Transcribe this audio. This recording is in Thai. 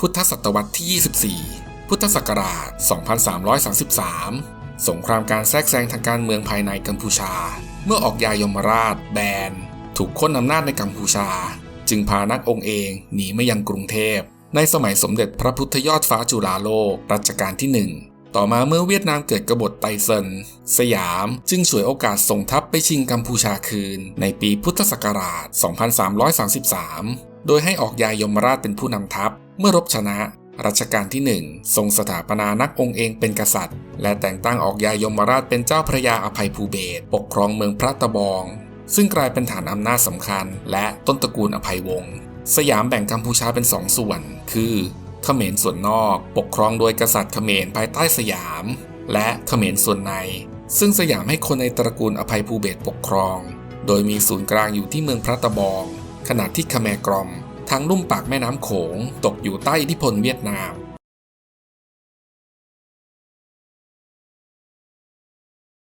พุทธศตวรรษที่ 24 พุทธศักราช 2333 สงครามการแทรกแซงทางการเมืองภายในกัมพูชา เมื่อออกยายมราช แบน ถูกค้นอำนาจในกัมพูชา จึงพานักองค์เองหนีมายังกรุงเทพ ในสมัยสมเด็จพระพุทธยอดฟ้าจุฬาโลกรัชกาลที่หนึ่งต่อมาเมื่อเวียดนามเกิดกบฏไตเซินสยามจึงฉวยโอกาสส่งทัพไปชิงกัมพูชาคืน ในปีพุทธศักราช 2333 โดยให้ออกยายมราชเป็นผู้นำทัพ เมื่อรบชนะ รัชกาลที่หนึ่งทรงสถาปนานักองค์เองเป็นกษัตริย์ และแต่งตั้งออกยายมราชเป็นเจ้าพระยาอภัยภูเบศปกครองเมืองพระตะบอง ซึ่งกลายเป็นฐานอำนาจสำคัญ และต้นตระกูลอภัยวงศ์สยามแบ่งกัมพูชาเป็นสองส่วน คือเขมรส่วนนอก ปกครองโดยกษัตริย์เขมรภายใต้สยาม และเขมรส่วนใน ซึ่งสยามให้คนในตระกูลอภัยภูเบศปกครอง โดยมีศูนย์กลางอยู่ที่เมืองพระตะบอง ขณะที่ขแมกรอม ทางลุ่มปากแม่น้ำโขงตกอยู่ใต้อิทธิพลเวียดนาม